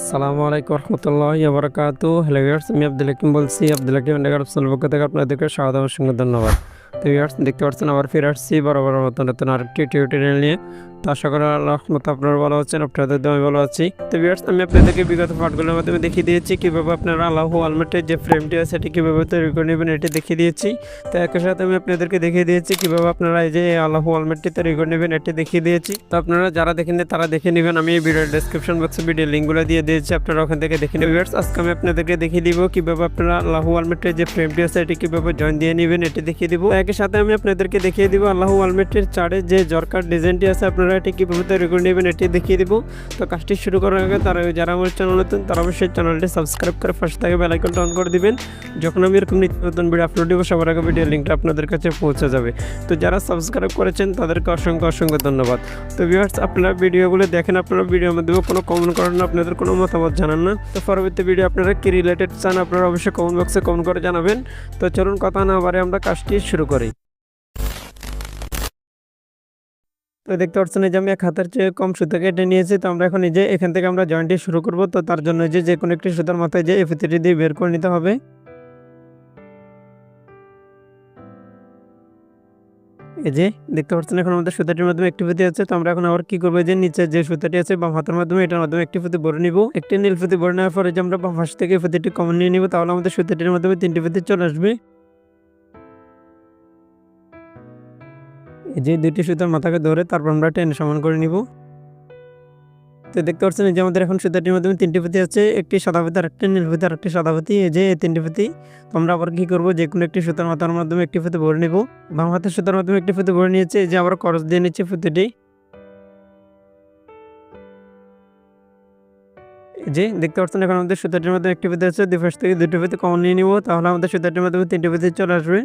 আসসালামু আলাইকুম রহমতুল্লাহ বরকাত হ্যালো ইয়ার্স আমি আব্দুল হাকিম বলছি। আব্দুল হাকিম আফসাল পক্ষ থেকে আপনাদেরকে স্বাগত সঙ্গে ধন্যবাদ। তো ইয়ার্স দেখতে পাচ্ছেন আবার ফিরে আসছি বরাবর মতন নতুন আরেকটি টিউটোরিয়াল নিয়ে। তো আশা করি রহমত আপনারা ভালো আছেন, আপনাদের আমি ভালো আছি। তো ভিউয়ার্স আমি আপনাদেরকে বিগত পাঠগুলোর মাধ্যমে দেখিয়ে দিয়েছি কীভাবে আপনারা আল্লাহ আলমেটের যে ফ্রেমটি আছে সেটি কীভাবে তৈরি করে নেবেন, এটি দেখিয়ে দিয়েছি। তো একই সাথে আমি আপনাদেরকে দেখিয়ে দিয়েছি কীভাবে আপনারা এই যে আল্লাহ আলমেটটি তৈরি করে নেবেন, এটি দেখিয়ে দিয়েছি। তো আপনারা যারা দেখেন তারা দেখে নেবেন, আমি এই ভিডিওর ডেসক্রিপশন বক্সে ভিডিও লিঙ্কগুলো দিয়ে দিয়েছি, আপনারা ওখান থেকে দেখে নেবেন। ভিউয়ার্স আজকে আমি আপনাদেরকে দেখিয়ে দিব কীভাবে আপনারা আল্লাহ আলমেটের যে ফ্রেমটি আছে, এটি কীভাবে জয়েন দিয়ে নেবেন, এটি দেখিয়ে দিব। একই সাথে আমি আপনাদেরকে দেখিয়ে দিব আল্লাহ আলমেটের চার্টের যে জরকার ডিজাইনটি আছে, আপনারা এটি কীভাবে তৈরি করে নেবেন এটি দেখিয়ে দিব। তো কাজটি শুরু করার আগে তারা যারা আমার চ্যানেল নতুন, তারা অবশ্যই চ্যানেলটি সাবস্ক্রাইব করে ফার্স্ট থেকে বেল আইকনটা অন করে দিবেন। যখন আমি এরকম নিত্য নতুন ভিডিও আপলোড দিব, সবার আগে ভিডিও লিঙ্কটা আপনাদের কাছে পৌঁছে যাবে। তো যারা সাবস্ক্রাইব করেছেন, তাদেরকে অসংখ্য অসংখ্য ধন্যবাদ। তো ভিউয়ার্স আপনারা ভিডিওগুলো দেখেন, আপনারা ভিডিওর মাধ্যমে কোনো কমেন্ট করেন না, আপনাদের কোনো মতামত জানান না। তো পরবর্তী ভিডিও আপনারা কি রিলেটেড চান, আপনারা অবশ্যই কমেন্ট বক্সে কমেন্ট করে জানাবেন। তো চলুন কথা না বারে আমরা কাজটি শুরু করি। তো দেখতে পাচ্ছেন যে আমি এক হাতের চেয়ে কম সুতো কেটে নিয়েছি। তো আমরা এখন যে এখান থেকে আমরা জয়েন্টটি শুরু করব। তো তার জন্য যে যে কোনো একটি সুতার মাথায় যে এফিতিটি দিয়ে বের করে নিতে হবে। এই যে দেখতে পাচ্ছেন এখন আমাদের সুতাটির মাধ্যমে একটি ফুতি আছে। তো আমরা এখন আবার কি করব? যে নিচে যে সুতাটি আছে বাম হাতের মাধ্যমে, এটার মাধ্যমে একটি ফুতি ভরে নিব। একটি নীল ফুতি ভরে নেওয়ার পরে যে আমরা বাম পাশ থেকে ফুতিটি কমন নিয়ে নিব, তাহলে আমাদের সুতাটির মাধ্যমে তিনটি ফুতি চলে আসবে। যে দুটি সুতার মাথাকে ধরে তারপর আমরা টেনে সমান করে নিব। তো দেখতে পাচ্ছেন এই যে আমাদের এখন সুতাটির মাধ্যমে তিনটি পুঁতি আছে, একটি সাদা পুঁতি আর একটি নীল পুঁতি আর একটি সাদা পুঁতি। এই যে তিনটি পুঁতি, তো আমরা আবার কি করব? যে কোনো একটি সুতার মাথার মাধ্যমে একটি পুঁতি ভরে নিব। বাম হাতের সুতার মাধ্যমে একটি পুঁতি ভরে নিয়েছে যে আবার খরচ দিয়ে নিচ্ছে পুঁতিটি। যে দেখতে পাচ্ছেন এখন আমাদের সুতাটির মাধ্যমে একটি পুঁতি আছে, দুই পাশ থেকে দুটি পুঁতি কমন নিয়ে নিব, তাহলে আমাদের সুতাটির মাধ্যমে তিনটি পুঁতি চলে আসবে।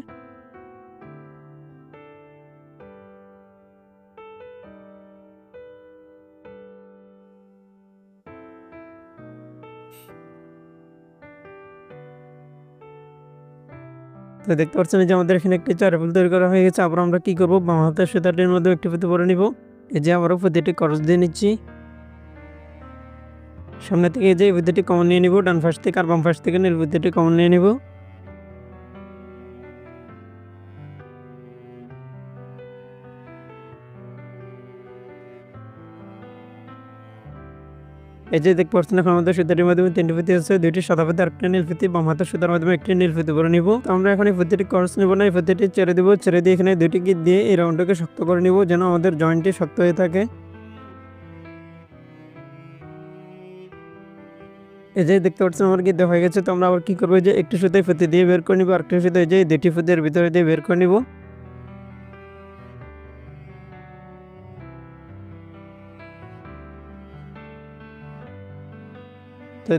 তো দেখতে পাচ্ছেন যে আমাদের এখানে একটি চারফুল তৈরি করা হয়ে গেছে। আবার আমরা কি করব? বাম হাতের সুতাটির মধ্যে একটি ফুতে পরে নিব। এই যে আবারও প্রতিটি খরচ দিয়ে নিচ্ছি। সামনে থেকে এই যে পুঁতিটি কমন নিয়ে নিব। ডান ফার্স্ট থেকে আর বাম ফার্স্ট থেকে নীল পুঁতিটি কমন নিয়ে নিব। এই যে দেখতে পাচ্ছেন এখন আমাদের সুতাটির মাধ্যমে তিনটি পুঁতি আছে, দুইটি সাদা পুঁতি, আর একটা নীল পুঁতি। বাম হাতের সুতার মাধ্যমে একটি নীল পুঁতি করে নিব। তো আমরা এখন এই পুঁতিটি করস নিব না, এই পুঁতিটি ছেড়ে দিব। ছেড়ে দিয়ে এখানে দুইটি গিট দিয়ে এই রাউন্ডটাকে শক্ত করে নিব যেন আমাদের জয়েন্টটি শক্ত হয়ে থাকে। এই যে দেখতে পাচ্ছেন আমার গিট হয়ে গেছে, তো আমরা আবার কি করব? যে একটি সুতায় পুঁতি দিয়ে বের করে নিব আর একটি সুতায় যে দুটি পুঁতির ভিতরে দিয়ে বের করে নিব।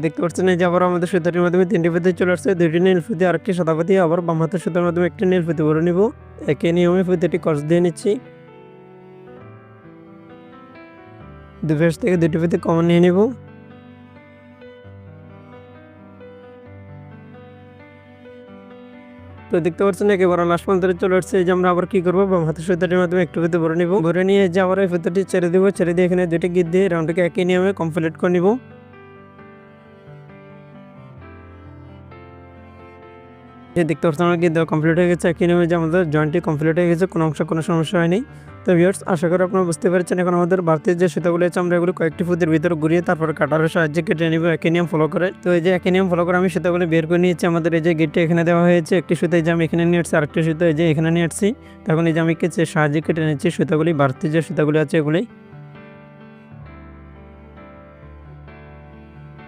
দেখতে পাচ্ছেন এই যে আবার আমাদের সুতাটির মাধ্যমে তিনটি পুঁতি চলে আসছে। দুইটি নীল পুঁতি আর একটি সাদা পুঁতি আবার বাম হাতের সুতার মাধ্যমে একটি নীল পুঁতি ভরে নিব। একই নিয়মে পুঁতিটি কস দিয়ে নিচ্ছি। দুই পাশ থেকে দুটি পুঁতি কমন নিয়ে নিব। তো দেখতে পাচ্ছেন একেবারে লাস্ট পর্যন্ত চলে আসছে। যে আমরা আবার কি করব? বাম হাতের সুতাটির মাধ্যমে একটু পুঁতি ভরে নিব। ভরে নিয়ে যে আবার এই পুঁতিটি ছেড়ে দিব। ছেড়ে দিয়ে এখানে দুটি গিট দিয়ে রাউন্ডটিকে একই নিয়মে কমপ্লিট করে নিব। যে দেখতে পাচ্ছেন আমার দেওয়া কমপ্লিট হয়ে গেছে। একই নিয়মে যে আমাদের জয়েন্টটি কমপ্লিট হয়ে গেছে, কোনো অংশ কোনো সমস্যা হয়নি। তো ভিউয়ার্স আশা করি আপনারা বুঝতে পারছেন, এখন আমাদের ভারতীয় যে সুতাগুলো আছে, আমরা এগুলো কয়েকটি ফুটের ভিতরে ঘুরিয়ে তারপর কাটারের সাহায্যে কেটে নিব, একই নিয়ম ফলো করে। তো এই যে একই নিয়ম ফলো করে আমি সুতাগুলো বের করে নিয়েছি, আমাদের এই যে গেটটি এখানে দেওয়া হয়েছে, একটি সুতায় যে আমি এখানে নিয়ে আসছি, আরেকটি সুতো এই যে এখানে নিয়ে আসছি। তখন এই যে আমি কেচে সাহায্যে কেটে নিচ্ছি সুতাগুলি ভারতীয় যে সুতাগুলি আছে এগুলি।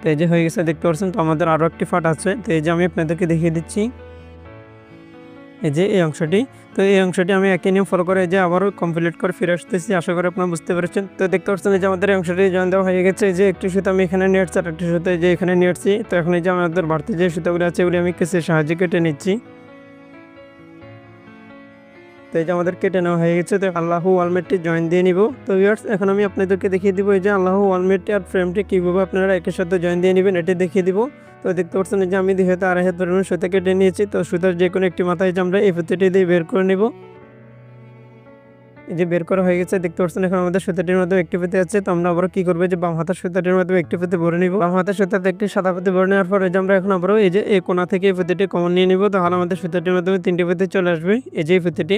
তো এই যে হয়ে গেছে, দেখতে পাচ্ছেন তো আমাদের আরও একটি ফাট আছে। তো এই যে আমি আপনাদেরকে দেখিয়ে দিচ্ছি। এই যে এই অংশটি, তো এই অংশটি আমি একই নিয়ম ফলো করে যে আবারও কমপ্লিট করে ফিরে আসতেছি। আশা করি আপনারা বুঝতে পেরেছেন। তো দেখতে পাচ্ছেন যে আমাদের এই অংশটি জয়েন দেওয়া হয়ে গেছে। যে একটি সুতো আমি এখানে নিয়ে আসছি, আর একটি সুতো যে এখানে নিয়ে আসছি। তো এখন এই যে আমাদের বাড়তি যে সুতোগুলো আছে, এগুলি আমি কিছু সাহায্যে কেটে নিচ্ছি। তো এই যে আমাদের কেটে নেওয়া হয়ে গেছে, তো আল্লাহু ওয়ালমেটটি জয়েন দিয়ে নিব। তো ভিউয়ার্স এখন আমি আপনাদেরকে দেখিয়ে দিব এই যে আল্লাহু ওয়ালমেটটি আর ফ্রেমটি কীভাবে আপনারা একের সাথে জয়েন দিয়ে নেবেন, এটি দেখিয়ে দিব। তো দেখতে পাচ্ছেন যে আমি দুই হাতে আড়াই হাত পরিমাণ সুতা কেটে নিয়েছি। তো সুতার যে কোনো একটি মাথায় যে আমরা এই পুঁতিটি দিয়ে বের করে নিব। এই যে বের করা হয়ে গেছে, দেখতে পাচ্ছেন এখন আমাদের সুতাটির মাধ্যমে একটি ফিতে আছে। তো আমরা আবার কী করব? যে বাম হাতের সুতাটির মাধ্যমে একটি ফিতে ভরে নিব। বাম হাতের সুতাতে একটি সাদা ফিতে ভরে নেওয়ার পর যে আমরা এখন আবারও এই যে এই কোনা থেকে এই ফিতেটি কমন নিয়ে নিব। তাহলে আমাদের সুতাটির মাধ্যমে তিনটি ফিতে চলে আসবে। এই যে এই ফিতেটি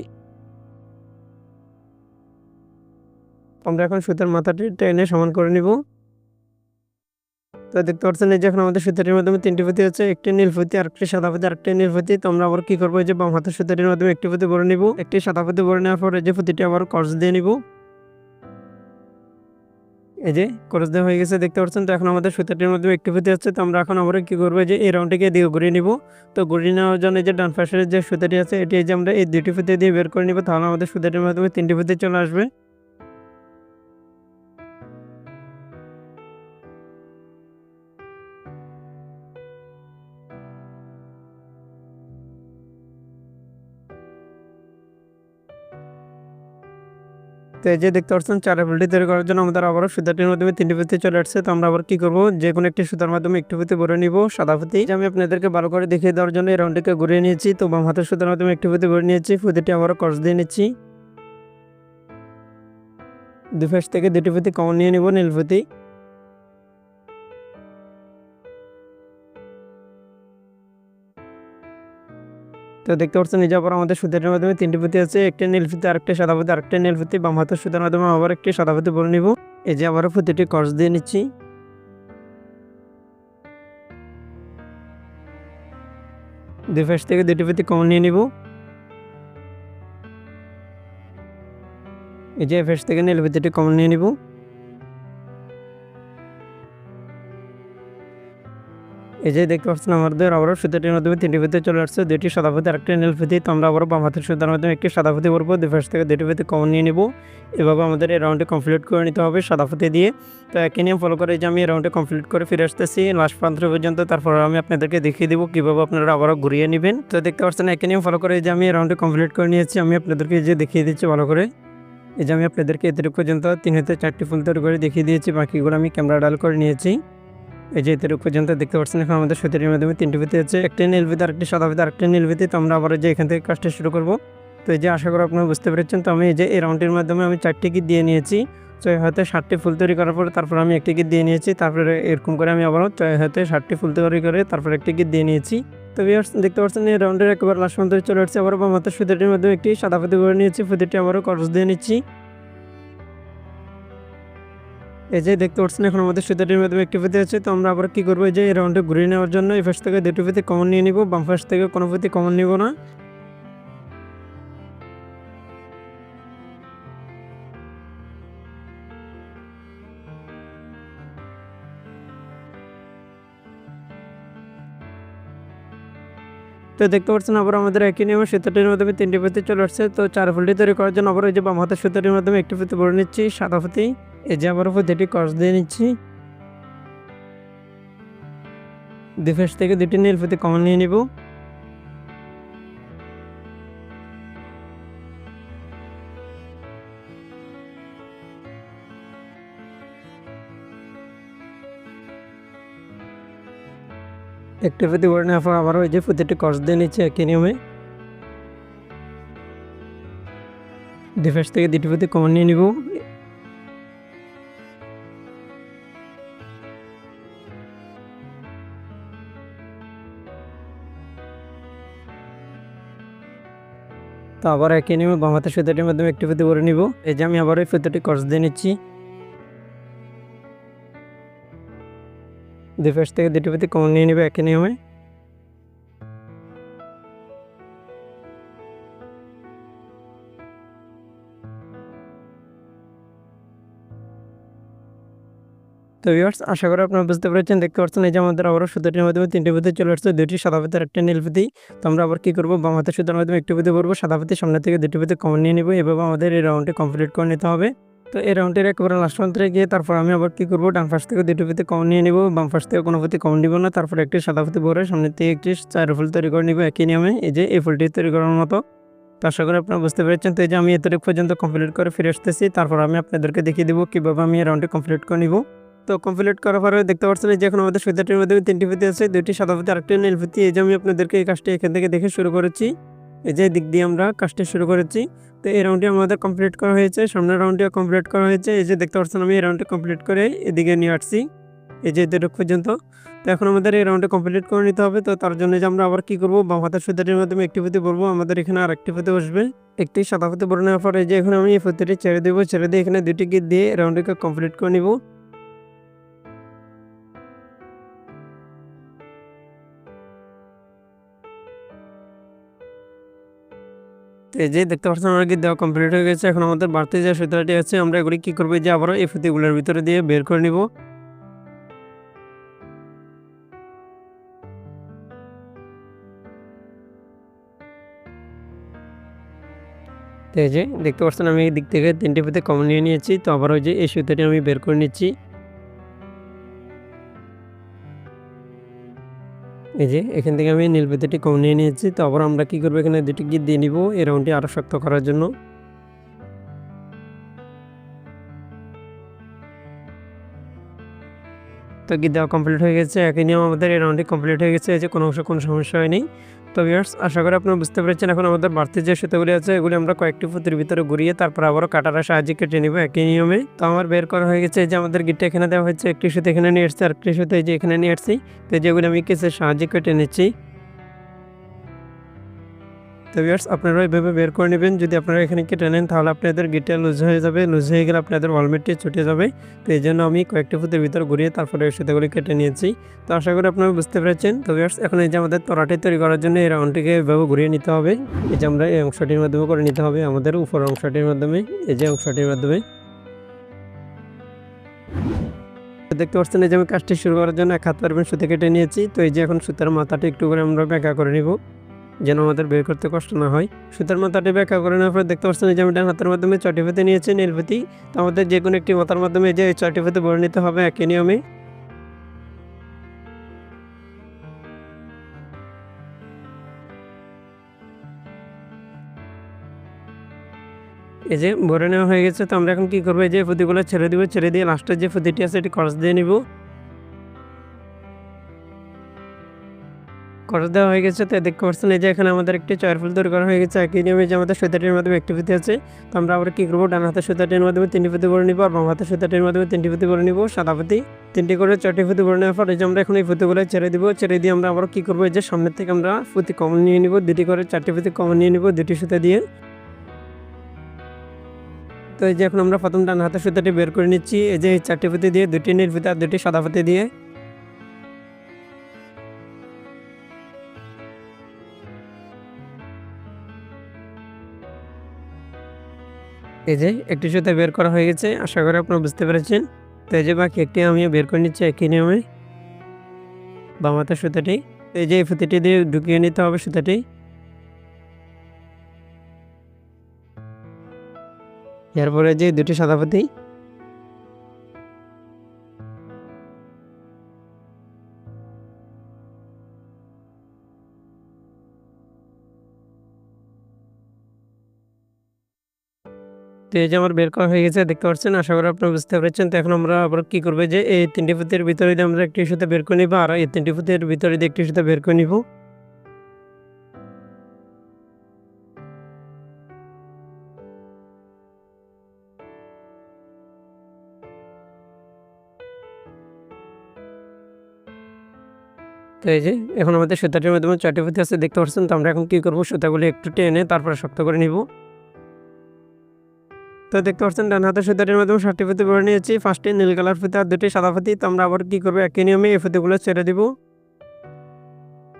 আমরা এখন সুতার মাথাটি টেনে সমান করে নিব। তো দেখতে পাচ্ছেন এই যে এখন আমাদের সুতাটির মাধ্যমে তিনটি পুঁতি হচ্ছে, একটি নীল পুঁতি আরেকটি সাদা পুঁতি। আরেকটি নীল পুঁতি, তো আমরা আবার কি করব? যে বাম হাতের সুতাটির মাধ্যমে একটি পুঁতি ভরে নিব। একটি সাদা পুঁতি ভরে নেওয়ার পর এই যে পুঁতিটি আবার কর্স দিয়ে নিব। এই যে কর্স দেওয়া হয়ে গেছে, দেখতে পাচ্ছেন? তো এখন আমাদের সুতাটির একটি পুঁতি আছে তো আমরা এখন আবার কি করব? যে এই রাউন্ডটিকে দিয়ে ঘুরিয়ে নিব। তো ঘুরিয়ে নেওয়ার জন্য যে ডান পাশের যে সুতাটি আছে, এটি যে আমরা এই দুটি পুঁতি দিয়ে বের করে নিব। তাহলে আমাদের সুতাটির মাধ্যমে তিনটি পুঁতি চলে আসবে। তো এই যে দেখতে পাচ্ছেন, চার ফুলটি তৈরি করার জন্য আমাদের আবারও সুতাটির মাধ্যমে তিনটি পুঁতি চলে আসছে। তো আমরা আবার কী করব? যে কোনো একটি সুতার মাধ্যমে একটি পুঁতি ভরে নিব, সাদা পুঁতি। আমি আপনাদেরকে ভালো করে দেখিয়ে দেওয়ার জন্য এই রাউন্ডটিকে ঘুরিয়ে নিয়েছি। তো বাম হাতের সুতার মাধ্যমে একটি পুঁতি ভরে নিয়েছি, পুঁতিটি আবারও কস দিয়ে নিচ্ছি। দুপাশ থেকে দুটি পুঁতি কমন নিয়ে নিব, নীল পুঁতি। তো দেখতে পাচ্ছেন নিজে আবার আমাদের সুদের মাধ্যমে তিনটি পুঁতি আছে, একটি নীল ফিতে আরেকটি সাদা পুঁতি, আরেকটি নীল বাম হাতের সুদের মাধ্যমে আবার একটি সাদা পুঁতি বলে নিব। এই যে আবারও পুঁতিটি কর্স দিয়ে নিচ্ছি। দুই পাশ থেকে দুটি পুঁতি কমন নিয়ে নিব। এই যে ফেস থেকে নীল ফিতেটি কমন নিয়ে নিব। এই যে দেখতে পাচ্ছেন আমাদের আবারও সুতাটির মাধ্যমে তিনটি ফিতে চলে আসছে। দুইটি সাদা ফিতে আরেকটি নীল ফিতে তো আমরা আবারও বাম হাতের সুতার মাধ্যমে একটি সাদা ফিতে পরবো। দুই পাশ থেকে দুটি ফিতে কমন নিয়ে নিব। এভাবে আমাদের এই রাউন্ডটি কমপ্লিট করে নিতে হবে সাদা ফিতে দিয়ে। তো একই নিয়ম ফলো করে যে আমি এই রাউন্ডটি কমপ্লিট করে ফিরে আসতেছি। লাস্ট প্রান্ত পর্যন্ত, তারপর আমি আপনাদেরকে দেখিয়ে দেবো কীভাবে আপনারা আবারও ঘুরিয়ে নেবেন। তো দেখতে পাচ্ছেন একই নিয়ম ফলো করে যে আমি এই রাউন্ডটি কমপ্লিট করে নিয়েছি। আমি আপনাদেরকে যে দেখিয়ে দিচ্ছি ভালো করে। এই যে আমি আপনাদেরকে এতটুকু পর্যন্ত তিন হতে চারটি ফুল তৈরি করে দেখিয়ে দিয়েছি। বাকিগুলো আমি ক্যামেরা ডাল করে নিয়েছি। এই যে এতটুকু পর্যন্ত দেখতে পাচ্ছেন, এখন আমাদের সুতির মাধ্যমে তিনটি ভিত্তি আছে। একটি নীল ভিত্তি, আরেকটি সাদা ভিত্তি, আরেকটি নীল ভিত্তি। তো আমরা আবার যে এখান থেকে কাজটা শুরু করব। তো এই যে আশা করি আপনারা বুঝতে পেরেছেন, তো আমি এই যে এই রাউন্ডটির মাধ্যমে আমি চারটি গিট দিয়ে নিয়েছি। ছয় হাতে ষাটটি ফুল তৈরি করার পরে তারপর আমি একটি গিট দিয়ে নিয়েছি। তারপরে এরকম করে আমি আবারও ছয় হাতে ষাটটি ফুল তৈরি করে তারপর একটি গিট দিয়ে নিয়েছি। তো ভিউয়ার্স দেখতে পাচ্ছেন, এই রাউন্ডের একেবারে লাস্ট পর্যন্ত চলে আসছে। আবার বাম হাতের সুতিটির মাধ্যমে একটি সাদা ফুতি করে নিয়েছি। ফুতিটি আবারও করস দিয়ে নিচ্ছি। এই যে দেখতে পাচ্ছেন, এখন আমাদের সুতাটির মাধ্যমে একটি ফিতে আছে। তো আমরা আবার কি করব যে এই রাউন্ডে ঘুরিয়ে নেওয়ার জন্য এই ফাঁস থেকে দুটো ফিতে কমন নিয়ে নিব। বাম ফাঁস থেকে কোনো ফিতে কমন নিব না। তো দেখতে পাচ্ছেন, আবার আমাদের একই নিয়মে সুতাটির মাধ্যমে তিনটি ফিতে চলে আসছে। তো চার ফুলটি তৈরি করার জন্য আবার ওই যে বাম হাতের সুতাটির মাধ্যমে একটি ফিতে ভরে নিচ্ছি, সাদা ফিতে এই যে আবার প্রতিটি কস দিয়ে নিচ্ছি। দুই থেকে দুটি নীল ফুতি কমন নিয়ে নিব। একটি ফুতি ভরে নেওয়ার পর আবারও এই যে প্রতিটি কস দিয়ে নিচ্ছে একই নিয়মে। দুই পাশ থেকে দুটি ফুতি কমন নিয়ে নিব। তো আবার একে নিয়মে বাম হাতের সুতোটির মাধ্যমে একটি ফুতি করে নিব। এই যে আমি আবার ওই ফুতাটি কর্স দিয়ে নিচ্ছি। দুই পাশ থেকে দুটি পাতি কম নিয়ে নেবে একই নিয়মে তো ভিউয়ার্স আশা করি আপনারা বুঝতে পেরেছেন, দেখতে পাচ্ছেন এই যে আমাদের আবারও সুতাটির মাধ্যমে তিনটি পুঁতি চলে আসছে। দুটি সাদা পুঁতির, একটা নীল পুঁতি। তো আমরা আবার কী করব? বাম হাতের সুতার মাধ্যমে একটি পুঁতি করব সাদা পুঁতি, সামনে থেকে দুটি পুঁতি কমন নিয়ে নিব। এভাবে আমাদের এই রাউন্ডটি কমপ্লিট করে নিতে হবে। তো এই রাউন্ডের একেবারে লাস্ট প্রান্তে গিয়ে তারপর আমি আবার কী করব? ডান পাশ থেকে দুটি পুঁতি কমন নিয়ে নিব। বাম পাশ থেকে কোনো পুঁতি কমন নিব না। তারপর একটি সাদা পুঁতি ভরে সামনে থেকে একটি চার ফুল তৈরি করে নিব একই নিয়মে। এই যে এই ফুলটি তৈরি করার মতো। তো আশা করি আপনারা বুঝতে পেরেছেন। তো এই যে আমি এতটুকু পর্যন্ত কমপ্লিট করে ফিরে আসতেছি। তারপর আমি আপনাদেরকে দেখিয়ে দেবো কীভাবে আমি এই রাউন্ডটি কমপ্লিট করে নিব। তো কমপ্লিট করার পরে দেখতে পাচ্ছেন যে এখন আমাদের সুতাটির মাধ্যমে তিনটি পুঁতি আছে, দুইটি সাদা পুঁতি, আরেকটি নীল পুঁতি। এই যে আমি আপনাদেরকে এই কাজটি এখান থেকে দেখে শুরু করেছি। এই যে দিক দিয়ে আমরা কাজটি শুরু করেছি। তো এই রাউন্ডটি আমাদের কমপ্লিট করা হয়েছে, সামনের রাউন্ডটিও কমপ্লিট করা হয়েছে। এই যে দেখতে পাচ্ছেন আমি এই রাউন্ডটি কমপ্লিট করে এদিকে নিয়ে আসছি। এই যে এতটুকু পর্যন্ত। তো এখন আমাদের এই রাউন্ডে কমপ্লিট করে নিতে হবে। তো তার জন্য যে আমরা আবার কী করব? বাম হাতের সুতাটির মাধ্যমে একটি ফুতে বলব আমাদের এখানে আর একটি ফুতে বসবে। একটি সাদা ফুতে বলে নেওয়ার পরে যে এখন আমি এই ফুতেটি ছেড়ে দেবো। ছেড়ে দিয়ে এখানে দুটি গিট দিয়ে রাউন্ডটিকে কমপ্লিট করে নিব। তো এই যে দেখতে পাচ্ছেন আমার কি দেওয়া কমপ্লিট হয়ে গেছে। এখন আমাদের বাড়তি যে সুতাটি আছে, আমরা এগুলি কী করব? যে আবারও এই ফুতিগুলোর ভিতরে দিয়ে বের করে নিব। তো এই যে দেখতে পাচ্ছেন, আমি এই দিক থেকে তিনটে ফুতে কমন নিয়ে নিয়েছি। তো আবার ওই যে এই সুতাটি আমি বের করে নিচ্ছি। এই যে, এখান থেকে আমি নীল বেতিটি কম নিয়ে নিয়েছি। তো আবার আমরা কি করব? এখানে দুটি গিয়ে দিয়ে নিব। এই রাউন্ডটি আরও শক্ত করার জন্য। তো গিট দেওয়া কমপ্লিট হয়ে গেছে। একই নিয়ম আমাদের এই রাউন্ডটি কমপ্লিট হয়ে গেছে। যে কোনো অংশ কোনো সমস্যা হয়নি। তো ভিউয়ার্স আশা করি আপনারা বুঝতে পেরেছেন, এখন আমাদের বাড়তি যে সুতোগুলি আছে, এগুলি আমরা কয়েকটি ফুতির ভিতরে ঘুরিয়ে তারপর আবারও কাটার সাহায্যে কেটে নিব একই নিয়মে। তো আমার বের করা হয়ে গেছে যে আমাদের গিটটা এখানে দেওয়া হয়েছে, একটি সুতো এখানে নিয়ে এসছে, আর একটি সুতো এই যে এখানে নিয়ে এসছি। তো যেগুলি আমি কেসের সাহায্যে কেটে নিচ্ছি। তো ভিউয়ার্স আপনারা এইভাবে বের করে নেবেন। যদি আপনারা এখানে কেটে নেন, তাহলে আপনাদের গিটটা লুজ হয়ে যাবে। লুজ হয়ে গেলে আপনাদের ওয়ালমেটটি ছুটে যাবে। তো এই জন্য আমি কয়েকটি ফুটের ভিতর ঘুরিয়ে তারপরে এই সুতোগুলি কেটে নিয়েছি। তো আশা করি আপনারা বুঝতে পেরেছেন। তো ভিউয়ার্স এখন এই যে আমাদের তরাটি তৈরি করার জন্য এই রাউন্ডটিকে এভাবে ঘুরিয়ে নিতে হবে। এই যে আমরা এই অংশটির মাধ্যমে করে নিতে হবে। আমাদের উপর অংশটির মাধ্যমে, এই যে অংশটির মাধ্যমে। দেখতে পাচ্ছেন, এই যে আমি কাজটি শুরু করার জন্য এক হাত পারবেন সুতো কেটে নিয়েছি। তো এই যে এখন সুতার মাথাটি একটু করে আমরা ব্যাখ্যা করে নিব। যেন আমাদের বের করতে কষ্ট না হয়। সুতার মাথাটি ব্যাখ্যা করে নেওয়ার পরে দেখতে পাচ্ছেন যে আমি ডান হাতের মাধ্যমে ছটি ফেতে নিয়েছি নীলপতি তো আমাদের যে কোনো একটি মাথার মাধ্যমে যে ছটি ফেতে বলে নিতে হবে একই নিয়মে। এই যে ভরে নেওয়া হয়ে গেছে, তো আমরা এখন কি করব? এই যে ফুতিগুলো ছেড়ে দিব, ছেড়ে দিয়ে লাস্টের যে ফুতিটি আছে, এটি খরচ দিয়ে নিব। খরচ দেওয়া হয়ে গেছে, তো দেখতে পাচ্ছেন এই যে এখানে আমাদের একটি চয়ের ফুল তৈরি করা হয়ে গেছে, একই নিয়মে যে আমাদের সুতাটির মাধ্যমে একটি ফুতি আছে, তো আমরা আবার কী করব? ডান হাতের সুতাটির মাধ্যমে তিনটি ফুতি করে নিব, আর বাম হাতের সুতাটির মাধ্যমে তিনটি ফুতি করে নিব, সাদা ফুতি তিনটি করে চারটি ফুতি করে নেওয়ার পর এই যে আমরা এখন এই ফুতিগুলো ছেড়ে দিব, ছেড়ে দিয়ে আমরা আবার কী করব? এই যে সামনের থেকে আমরা ফুতি কমন নিয়ে নিব, দুটি করে চারটি ফুতি কমন নিয়ে নিব, দুটি সুতা দিয়ে। তো এই যে এখন আমরা প্রথম ডান হাতের সুতাটি বের করে নিচ্ছি, এই যে চারটি ফুতি দিয়ে, দুটি নীল ফুতি আর দুটি সাদা ফুতি দিয়ে। এই যে একটি সুতা বের করা হয়ে গেছে, আশা করি আপনারা বুঝতে পেরেছেন। তো এই যে বাকি একটি আমি বের করে নিচ্ছি একই নিয়মে। বামাতা সুতাটি এই যে এই ফুতিটি দিয়ে ঢুকিয়ে নিতে হবে সুতাটি। এরপরে যে দুটি সাদা ফুতি তো যে আমার বের করা হয়ে গেছে, দেখতে পাচ্ছেন? আশা করি আপনারা বুঝতে পেরেছেন। তো এখন আমরা আবার কী করব? যে এই তিনটি ফুতের ভিতরে আমরা একটি সুতা বের করে নিব, আর এই তিনটি ফুতের ভিতরে একটি সুতা বের করে নিব। তো এই যে এখন আমাদের সুতাটির মাধ্যমে চারটি ফুতি আছে, দেখতে পাচ্ছেন? তো আমরা এখন কী করব? সুতাগুলি একটু টেনে তারপরে শক্ত করে নিব। তো দেখতে পাচ্ছেন, ডান হাতের সুতাটির মাধ্যমে ষাটটি ফুতি ভরে নিয়েছি। ফার্স্টে নীল কালার ফুতি আর দুটি সাদা ফুতি। তো আমরা আবার কী করব? একই নিয়মে এই ফুতিগুলো ছেড়ে দিব।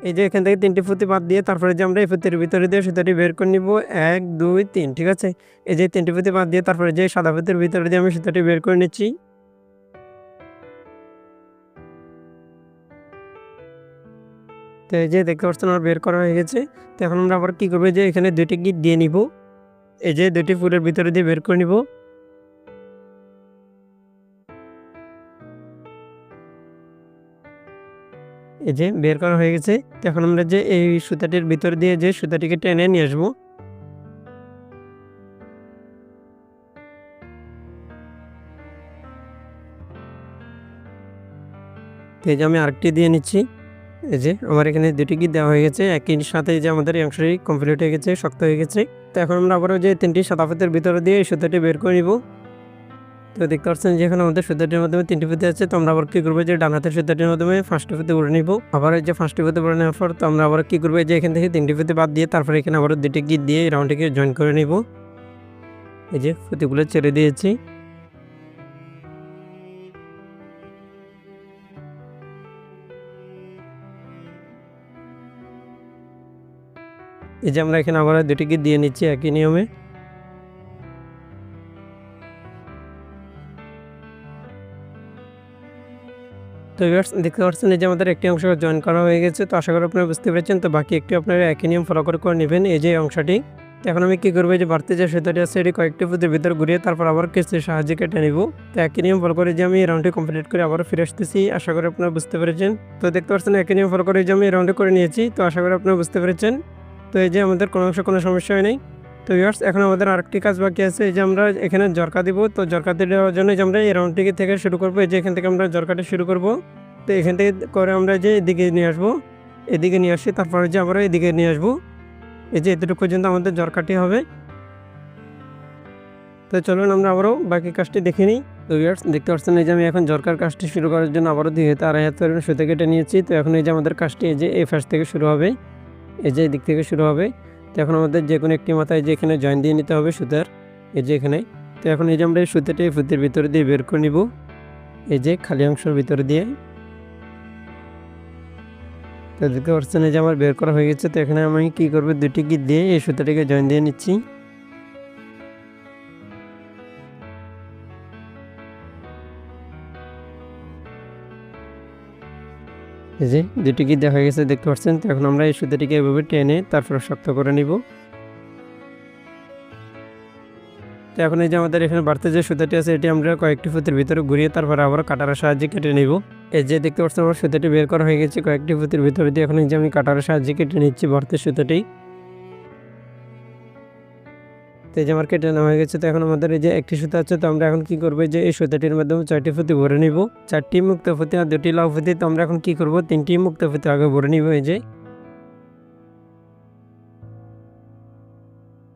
এই যে এখান থেকে তিনটি ফুতি বাদ দিয়ে তারপরে যে আমরা এই ফুতির ভিতরে দিয়ে সুতাটি বের করে নিব। এক, দুই, তিন, ঠিক আছে? এই যে তিনটি ফুতি বাদ দিয়ে তারপরে যে সাদা ফুতির ভিতরে দিয়ে আমি সুতাটি বের করে নিচ্ছি। তো এই যে দেখতে পাচ্ছেন, আমার বের করা হয়ে গেছে। তো এখন আমরা আবার কী করব? যে এখানে দুইটি গিট দিয়ে নিব। এই যে দুটি ফুলের ভিতরে দিয়ে বের করে নিব। এই যে বের করা হয়ে গেছে। এখন আমরা যে এই সুতাটির ভিতর দিয়ে যে সুতাটিকে টেনে নিয়ে আসব। এই যে আমি আরেকটি দিয়ে নিচ্ছি। এই যে আমার এখানে দুটি গিট দেওয়া হয়ে গেছে। একই সাথে যে আমাদের অংশটি কমপ্লিট হয়ে গেছে, শক্ত হয়ে গেছে। তো এখন আমরা আবারও যে তিনটি সাদা ফিতের ভিতরে দিয়ে এই সুতাটি বের করে নিব। তো দেখতে পাচ্ছেন যে এখানে আমাদের সুতাটির মাধ্যমে তিনটি ফিতে আছে। তো আমরা আবার কী করব যে ডান হাতের সুতাটির মাধ্যমে ফার্স্ট ফিতে উড়ে নিব। আবার যে ফার্স্ট ফিতে উড়ে নেওয়ার পর তো আমরা আবার কী করব যে এখান থেকে তিনটি ফিতে বাদ দিয়ে তারপরে এখানে আবার দুটি গিট দিয়ে রাউন্ডটিকে জয়েন করে নিব। এই যে ফিতেগুলো ছেড়ে দিয়েছি। এই যে আমরা এখানে আবার দুটি গিট দিয়ে নিচ্ছি একই নিয়মে। তো ভিউয়ার্স, দেখতে পাচ্ছেন এই যে আমাদের একটি অংশ জয়েন করা হয়ে গেছে, তো আশা করি আপনারা বুঝতে পেরেছেন, তো বাকি একটি আপনারা একই নিয়ম ফলো করে করে নেবেন এই যে অংশটি। এখন আমি কী করব যে বাড়তে যে সুতাটি আছে, এটি কয়েকটি ফুটের ভিতর ঘুরিয়ে তারপর আবার কিস্তির সাহায্যে কেটে নিব। তো একই নিয়ম ফলো করে যে আমি রাউন্ডটি কমপ্লিট করে আবার ফিরে আসতেছি, আশা করি আপনারা বুঝতে পেরেছেন। তো দেখতে পাচ্ছেন একই নিয়ম ফলো করে যে আমি এই রাউন্ডে করে নিয়েছি, তো আশা করি আপনারা বুঝতে পেরেছেন। তো এই যে আমাদের কোনো অংশ কোনো সমস্যা হয় নাই। তো ইয়ার্স এখন আমাদের আরেকটি কাজ বাকি আছে, এই যে আমরা এখানে জরকা দিব। তো জরকাতে দেওয়ার জন্য যে আমরা এই রাউন্ডটি থেকে শুরু করব, এই যে এখান থেকে আমরা জরকাটা শুরু করব। তো এখান থেকে করে আমরা যে এদিকে নিয়ে আসব। এদিকে নিয়ে আসি, তারপরে যে আমরা এদিকে নিয়ে আসব। এই যে এতটুকু পর্যন্ত আমাদের জরকাটি হবে। তো চলুন আমরা আবারও বাকি কাজটি দেখে নিই। তো ইয়ার্স দেখতে পাচ্ছেন এই যে আমি এখন জরকার কাজটি শুরু করার জন্য আবারও দুই হাতে, আড়াই হাত পরিমাণ সুতো কেটে নিয়েছি। তো এখন এই যে আমাদের কাজটি এই যে এই ফার্স্ট থেকে শুরু হবে। এই যে দিক থেকে শুরু হবে, তো এখন আমাদের যে কোনো একটি মাথায় যে এখানে জয়েন দিয়ে নিতে হবে সুতার, এই যে এখানে। তো এখন এই যে আমরা এই সুতাটি ফুতের ভিতরে দিয়ে বের করে নিব, এই যে খালি অংশের ভিতরে দিয়ে। তো দেখতে পাচ্ছেন এই যে আমার বের করা হয়ে গেছে, তো এখানে আমি কী করব দুটি গিট দিয়ে এই সুতাটিকে জয়েন দিয়ে নিচ্ছি। এই যে দুটি কি দেখা গেছে, দেখতে পাচ্ছেন? তো এখন আমরা এই সুতাটিকে এভাবে টেনে তারপর শক্ত করে নিব। তো এখন এই যে আমাদের এখানে বাড়তে যে সুতাটি আছে, এটি আমরা কয়েকটি ফুতের ভিতরে ঘুরিয়ে তারপর আবার কাটার সাহায্যে কেটে নিব। এই যে দেখতে পাচ্ছেন, আমার সুতাটি বের করা হয়ে গেছে কয়েকটি ফুতের ভিতরে দিয়ে। এখন এই যে আমি কাটার সাহায্যে কেটে নিচ্ছি বাড়তে সুতাটি। তো এই যে আমার কেটে নেওয়া হয়ে গেছে। তো এখন আমাদের এই যে একটি সুতা আছে, তো আমরা এখন কি করব? যে এই সুতাটির মাধ্যমে চারটি ফুতি ভরে নিব। চারটি মুক্ত ফুতি আর দুটি লাউ ফুতি। তো আমরা এখন কি করব? তিনটি মুক্ত ফুতি আগে ভরে নিব এই যে।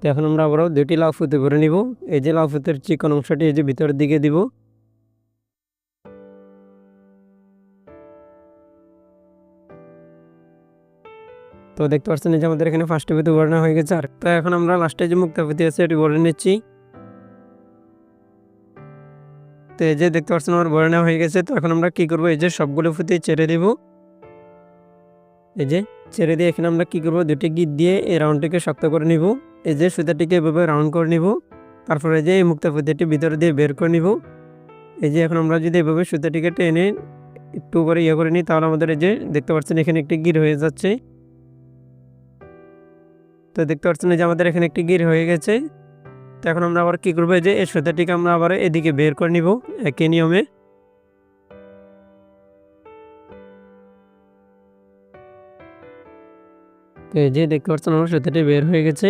তো এখন আমরা আবারও দুটি লাউ ফুতি ভরে নিব। এই যে লাউ ফুতের চিকন অংশটি এই যে ভিতরের দিকে দিব। তো দেখতে পাচ্ছেন যে আমাদের এখানে ফার্স্ট ফুতে ভরানো হয়ে গেছে। আর তো এখন আমরা লাস্টে যে মুক্তা ফুতি আছে এটি বলে নিচ্ছি। তো এই যে দেখতে পাচ্ছেন আমার নেওয়া হয়ে গেছে। তো এখন আমরা কী করব? এই যে সবগুলো ফুতি ছেড়ে দিব। এই যে ছেড়ে দিয়ে এখানে আমরা কী করব? দুটি গিট দিয়ে এই রাউন্ডটিকে শক্ত করে নিব। এই যে সুতাটিকে এভাবে রাউন্ড করে নিব। তারপরে যে এই মুক্তা ফুতিটি ভিতরে দিয়ে বের করে নিব। এই যে এখন আমরা যদি এভাবে সুতাটিকে টেনে একটু করে ইয়ে করে নিই, তাহলে আমাদের এই যে দেখতে পাচ্ছেন এখানে একটি গির হয়ে যাচ্ছে। তো দেখতে পাচ্ছেন যে আমাদের এখানে একটি গির হয়ে গেছে। তো এখন আমরা আবার কী করব? যে এই সুতাটিকে আমরা আবার এদিকে বের করে নিব, একই নিয়মে। তো এই যে দেখতে পাচ্ছেন আমার সুতাটি বের হয়ে গেছে।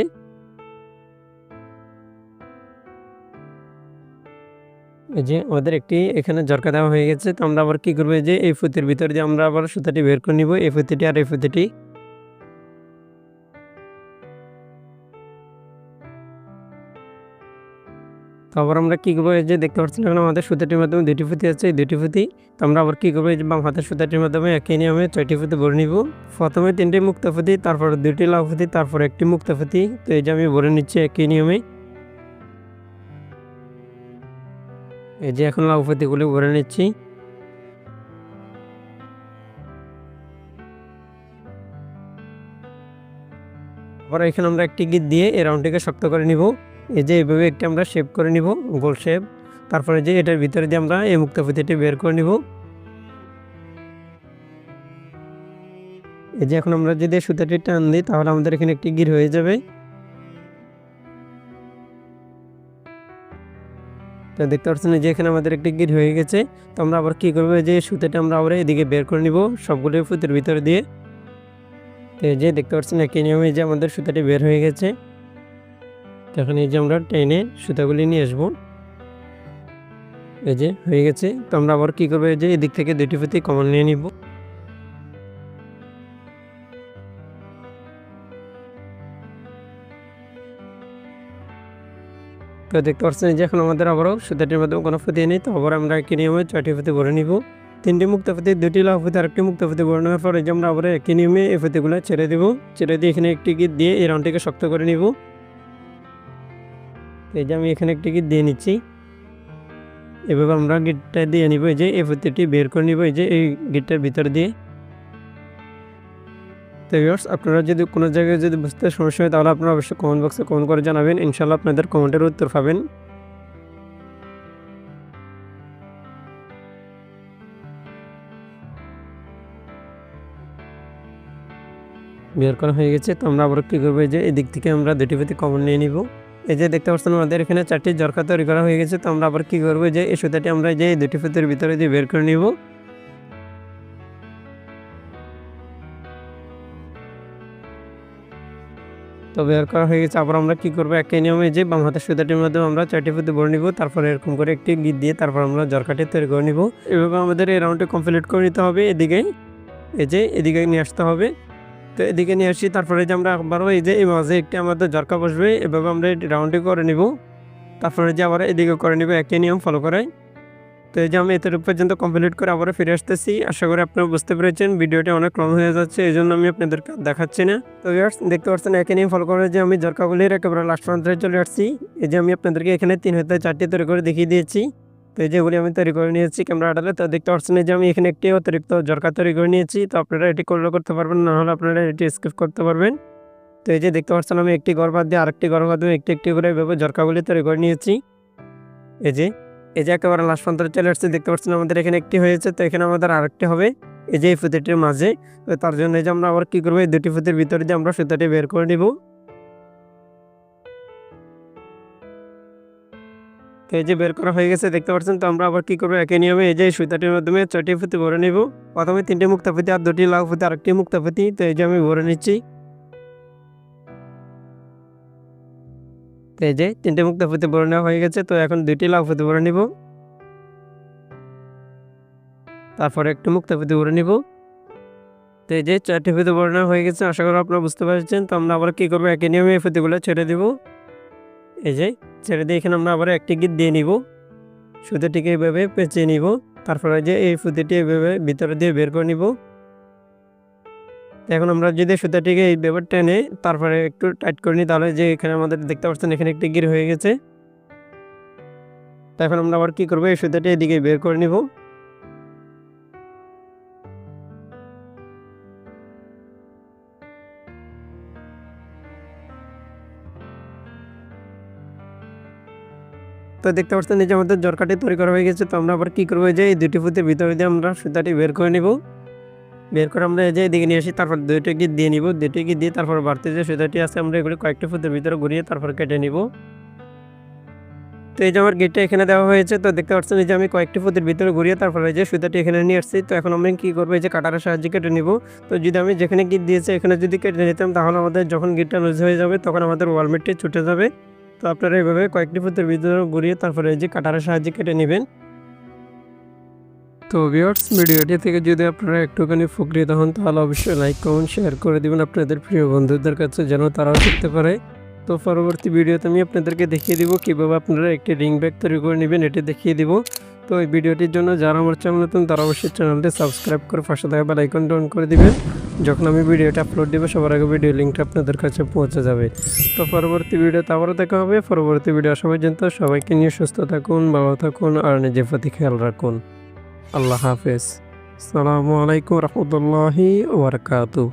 এই যে আমাদের একটি এখানে জরকা দেওয়া হয়ে গেছে। তো আমরা আবার কী করব? যে এই ফুতির ভিতর দিয়ে আমরা আবার সুতাটি বের করে নিব। এই ফুতিটি আর এই ফুতিটি তো আবার আমরা কী করব? এই যে দেখতে পাচ্ছেন এখন আমাদের সুতাটির মাধ্যমে দুটি ফুতি আছে, এই দুটি ফুতি তো আমরা আবার কী করব? যে বাম হাতের সুতাটির মাধ্যমে একই নিয়মে ছয়টি ফুতি ভরে নিব। প্রথমে তিনটি মুক্ত ফুতি তারপর দুটি লাউ ফুতি তারপর একটি মুক্ত ফুতি তো এই যে আমি ভরে নিচ্ছি একই নিয়মে এই যে এখন লাউ ফুতিগুলি ভরে নিচ্ছি। আবার এখানে আমরা একটি গিট দিয়ে এই রাউন্ডটিকে শক্ত করে নিব। এই যে এইভাবে একটি আমরা শেপ করে নিব, গোল শেপ তারপরে যে এটার ভিতরে দিয়ে আমরা এই মুক্ত ফুতিটি বের করে নিব। এই যে এখন আমরা যদি সুতাটি টান দিই, তাহলে আমাদের এখানে একটি গির হয়ে যাবে। তো দেখতে পাচ্ছেন যে এখানে আমাদের একটি গির হয়ে গেছে। তো আমরা আবার কী করব? যে সুতাটা আমরা আবার এদিকে বের করে নিব, সবগুলো ফুতের ভিতরে দিয়ে। তো যে দেখতে পাচ্ছেন একই নিয়মে যে আমাদের সুতাটি বের হয়ে গেছে। এখন এই যে আমরা টেনে সুতাগুলি নিয়ে আসব। এই যে হয়ে গেছে। তো আমরা আবার কী করব? এই যে এদিক থেকে দুটি ফুতি কমল নিয়ে নিব। তো দেখতে পাচ্ছেন যে এখন আমাদের আবারও সুতাটির মাধ্যমে কোনো ফুতি নেই। তো আবার আমরা একই নিয়মে ছয়টি ফুতি ভরে নিব। তিনটি মুক্ত ফুতি দুটি লাভ ফুতি আরেকটি মুক্ত ফুতি ভরে নেওয়ার পর এই যে আমরা আবার একই নিয়মে এই ফুতিগুলো ছেড়ে দেবো। ছেড়ে দিয়ে এখানে একটি গিট দিয়ে এই রাউন্ডটিকে শক্ত করে নিব। এই যে আমি এখানে একটি গিট দিয়ে নিচ্ছি। এভাবে আমরা গিটটা দিয়ে নিব, এই যে এই ফুতিটি বের করে নিব যে এই গিটটার ভিতর দিয়ে। তো ভিউয়ার্স আপনারা যদি কোনো জায়গায় যদি বুঝতে সমস্যা হয়, তাহলে আপনারা অবশ্যই কমেন্ট বক্সে কমেন্ট করে জানাবেন। ইনশাল্লাহ আপনাদের কমেন্টের উত্তর পাবেন। বের করা হয়ে গেছে, তো আমরা আবার কী করব? এই যে এদিক থেকে আমরা দুটি প্রতি কমন নিয়ে নিব। এই যে দেখতে পাচ্ছেন, আমাদের এখানে চারটি জরকা তৈরি করা হয়ে গেছে। তো আমরা আবার কী করব? যে এই সুতাটি আমরা যে দুটি ফুতের ভিতরে দিয়ে বের করে নিব। তো বের করা হয়ে গেছে। আবার আমরা কি করব? একই নিয়মে যে বাম হাতের সুতাটির মধ্যে আমরা চারটি ফুতে ভরে নিব। তারপরে এরকম করে একটি গিট দিয়ে তারপর আমরা জরকাটি তৈরি করে নিব। এভাবে আমাদের এই রাউন্ডটি কমপ্লিট করে নিতে হবে। এদিকে এই যে এদিকে নিয়ে আসতে হবে। তো এদিকে নিয়ে আসি তারপরে যে আমরা আবারও এই যে এই মাঝে একটি আমাদের জরকা বসবে এভাবে আমরা এই রাউন্ডটি করে নিব। তারপরে যে আবার এদিকে করে নিব একই নিয়ম ফলো করে। তো এই যে আমি এতটুকু পর্যন্ত কমপ্লিট করে আবারও ফিরে আসতেছি। আশা করি আপনারা বুঝতে পেরেছেন ভিডিওটি অনেক লং হয়ে যাচ্ছে এই জন্য আমি আপনাদেরকে দেখাচ্ছি না। তো viewers, দেখতে পাচ্ছেন নিয়ম ফলো করে যে আমি জরকাগুলির একেবারে লাস্ট প্রান্তে চলে আসছি। এই যে আমি আপনাদেরকে এখানে তিন হাতে চারটি তৈরি করে দেখিয়ে দিয়েছি। তো এই যেগুলি আমি তৈরি করে নিয়েছি ক্যামেরা আটালে তো দেখতে পাচ্ছেন যে আমি এখানে একটি অতিরিক্ত জরকা তৈরি করে নিয়েছি। তো আপনারা এটি করলে করতে পারবেন, না হলে আপনারা এটি স্কিপ করতে পারবেন। তো এই যে দেখতে পাচ্ছেন আমি একটি ঘর বাদ দিয়ে আরেকটি ঘর বাদ দিয়ে একটি একটি করে এভাবে জরকাগুলি তৈরি করে নিয়েছি। এই যে এই যে একেবারে লাস্ট পর্যন্ত চলে আসছে, দেখতে পাচ্ছেন আমাদের এখানে একটি হয়েছে। তো এখানে আমাদের আরেকটি হবে, এই যে এই ফুতিটির মাঝে। তো তার জন্য এই যে আমরা আবার কী করব, এই দুটি ফুতির ভিতরে দিয়ে আমরা সুতাটি বের করে নিব। এই যে বের করা হয়ে গেছে, দেখতে পাচ্ছেন? তো আমরা আবার কী করব? একই নিয়মে এই যে সুতাটির মাধ্যমে ছয়টি ফুতি ভরে নিব। প্রথমে তিনটি মুক্তা ফুতি আর দুটি লাউ ফুতি আরেকটি মুক্তা ফুতি তো এই যে আমি ভরে নিচ্ছি। তো এই যে তিনটে মুক্তা ফুতে ভরে নেওয়া হয়ে গেছে। তো এখন দুটি লাউ ফুতে ভরে নিব। তারপরে একটু মুক্তা ফুতে ভরে নিব। তো এই যে চারটি ফুতে ভরে নেওয়া হয়ে গেছে, আশা করি আপনারা বুঝতে পারছেন। তো আমরা আবার কী করব? একই নিয়মে এই ফুতেগুলো ছেড়ে দিব। এই যে, ছেড়ে দিয়ে এখানে আমরা আবার একটি গিট দিয়ে নিব। সুতিটিকে এভাবে পেঁচিয়ে নিব। তারপরে যে, এই ফুতিটি এভাবে ভিতরে দিয়ে বের করে নিব। এখন আমরা যদি সুতাটিকে এই ব্যাপার টেনে তারপরে একটু টাইট করে নিই, তাহলে যে এখানে আমাদের দেখতে পাচ্ছেন এখানে একটি গির হয়ে গেছে। তো এখন আমরা আবার কী করব? এই সুতাটি এদিকে বের করে নিব। তো দেখতে পাচ্ছেন এই যে আমাদের জরকাটি তৈরি করা হয়ে গেছে। তো আমরা আবার কী করব যে এই দুটি ফুতের ভিতরে দিয়ে আমরা সুতাটি বের করে নিব। বের করে আমরা এই যে এদিকে নিয়ে আসি, তারপর দুইটা গিট দিয়ে নিব। গিট দিয়ে তারপর বাড়তি যে সুতাটি আছে, আমরা এগুলি কয়েকটি ফুটের ভিতরে ঘুরিয়ে তারপর কেটে নিব। তো এই যে আমার গেটটা এখানে দেওয়া হয়েছে, তো দেখতে পাচ্ছেন, এই যে আমি কয়েকটি ফুটের ভিতরে ঘুরিয়ে তারপরে যে সুতাটি এখানে নিয়ে আসছি। তো এখন আমি কী করব, এই যে কাটারের সাহায্যে কেটে নিব। তো যদি আমি যেখানে গিট দিয়েছি, এখানে যদি কেটে নিতাম, তাহলে আমাদের যখন গিটটা লুজ হয়ে যাবে, তখন আমাদের ওয়ালমেটটি ছুটে যাবে। তো আপনারা এইভাবে কয়েকটি ফুটের ভিতরে ঘুরিয়ে তারপরে এই যে কাটারের সাহায্যে কেটে নেবেন। তো ভিউয়ার্স ভিডিওটি থেকে যদি আপনারা একটুখানি উপকৃত হন, তাহলে অবশ্যই লাইক কমেন্ট শেয়ার করে দিবেন আপনাদের প্রিয় বন্ধুদের কাছে যেন তারাও শিখতে পারে। তো পরবর্তী ভিডিওতে আমি আপনাদেরকে দেখিয়ে দিব কীভাবে আপনারা একটি রিং ব্যাগ তৈরি করে নেবেন, এটি দেখিয়ে দিব। তো এই ভিডিওটির জন্য যারা আমার চ্যানেল নতুন, তারা অবশ্যই চ্যানেলটি সাবস্ক্রাইব করে পাশে থাকা বেল আইকন ডাউন করে দিবেন। যখন আমি ভিডিওটা আপলোড দেবো, সবার আগে ভিডিও লিঙ্কটা আপনাদের কাছে পৌঁছে যাবে। তো পরবর্তী ভিডিওতে আবারও দেখা হবে। পরবর্তী ভিডিও সবাই পর্যন্ত সবাইকে নিয়ে সুস্থ থাকুন, ভালো থাকুন আর নিজের প্রতি খেয়াল রাখুন। আল্লাহ হাফেজ। আসসালামু আলাইকুম রহমতুল্লাহি ওবরকাতুহ